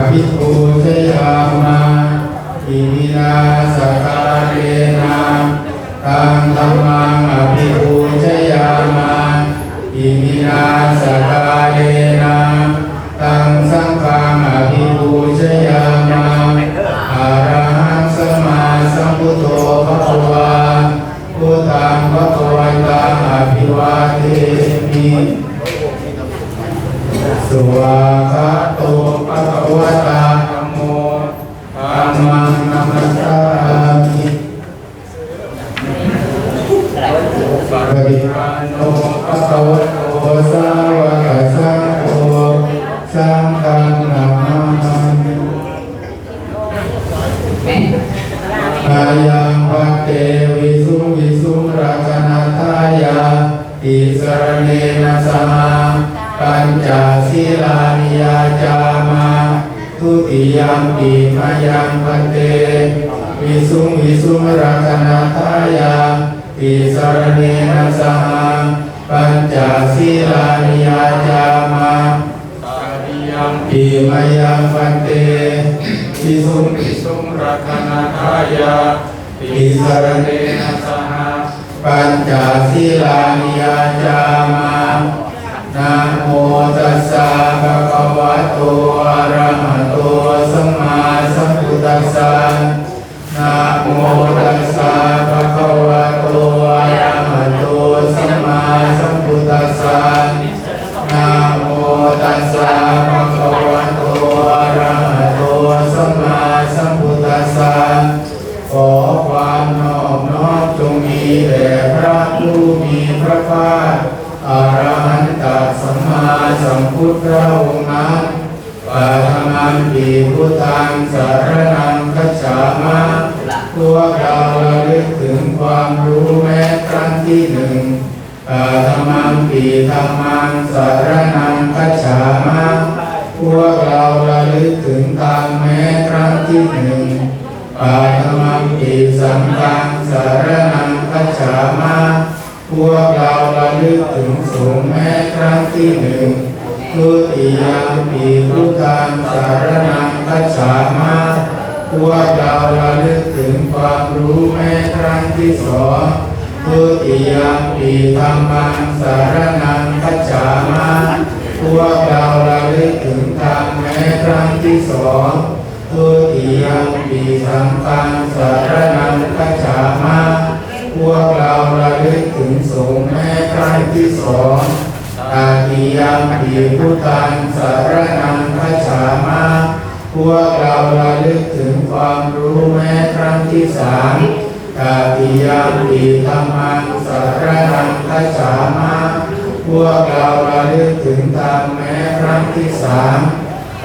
ภิกขุเทยามาอิมินาสกาเรนะตังธรรมังอภิภูชยามาอิมินาสกาเร ภะคะวะโตสาวกสังโฆสังฆังนา มามิอายังพันเตวิสุงวิสุงรักนาทายาติสรณเนนะสหาปัญจศีลานิยาจามาทุติยมปีมายังพันเตวิสุงวิสุงรักนาทายาติสรณเนนะสหาปัญจศีลานิยาจามาตาติยมปีมายังพันเตวิสุงวิสุงรักนาทายาติสรณเนนะสหาปัญจศีลานิยาจามานะโมตัสสะภะคะวะโตอะระหะโตสัมมาสัมพุทธัสสะนะ ระองค์นั้นปัทมันปีพุทธังสารนังคัจฉามะพวกเราระลึกถึงความรู้แม้ครั้งที่หนึ่งปัทมันปีธรรมังสารนังคัจฉามะพวกเราระลึกถึงธรรมแม้ครั้งที่หนึ่งปาธมังปิสังฆังสารนังคัจฉามาพวกเราระลึกถึงสูงแม้ครั้งที่หนึ่ง ทุติยามปีพุทธังสารนังคัจฉามาพวกเราระลึกถึงความรู้แม้ครั้งที่สองทุติยามปีธรรมังสารนังคัจฉามาพวกเราระลึกถึงธรรมแม้ครั้งที่สองทุติยามปีสังฆังสารนังคัจฉามาพวกเราระลึกถึงสงฆ์แม้ครั้งที่สอง ตาติยมปีพุทธังสารนังคัจฉามาพวกเราระลึกถึงความรู้แม้ครั้งที่สามตาติยมปีธรรมังสารนังคัจฉามาพวกเราระลึกถึงธรรมแม้ครั้งที่สาม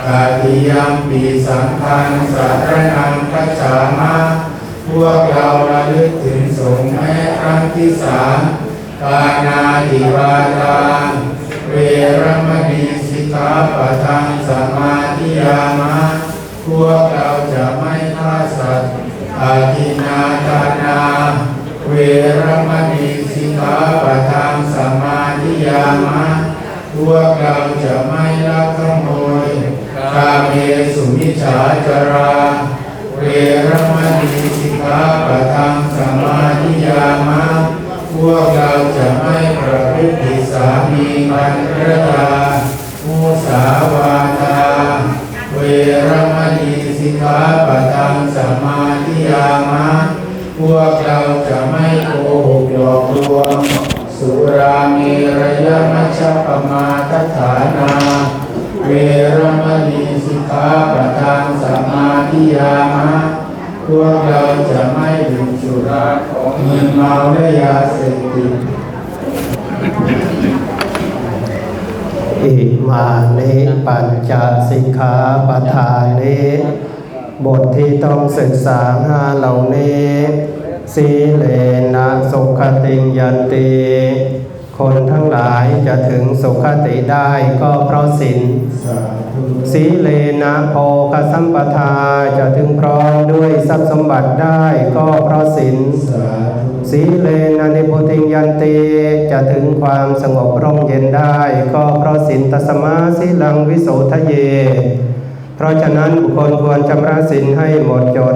กาติยมปีสังฆังสารนังคัจฉามาพวกเราระลึกถึงสงฆ์แม้ครั้งที่สามปานาติวาทานเว รมณีสิกขาปทังสมาธิยามะพวกเราจะไม่ฆ่าสัตว์อาทินาทานา เวรมณีสิกขาปทังสมาธิยามะพวกเราจะไม่ลักขโมยกาเมสุมิจฉาจรา เวรมณีสิกขาปทังสมาธิยามะพวกเราจะไม่ประพฤติามีภรรยามุสาวาทาเวรมณีสิกขาปะทังสมาธิยามะพวกเราจะไม่โกหกหลอกลวง สุรามีระยะมัชฌปมาทฐานา เวรมณีสิกขาปะทังสมาธิยามะพวกเราจะไม่ดื่มสุราของมึนเมาและยาเสพติด อิมานิปัญจสิกขาปทานิบทที่ต้องศึกษาห้าเหล่านี้สีเลนะสุขติยันติ คนทั้งหลายจะถึงสุขติได้ก็เพราะศีลสีเลนะโภคสัมปทาจะถึงพร้อมด้วยทรัพย์สมบัติได้ก็เพราะศีล สีเลนะนิพุติยันติจะถึงความสงบร่มเย็นได้ ก็เพราะสินตสมาสิลังวิโสทะเย เพราะฉะนั้นบุคคลควรชำระสินให้หมดจด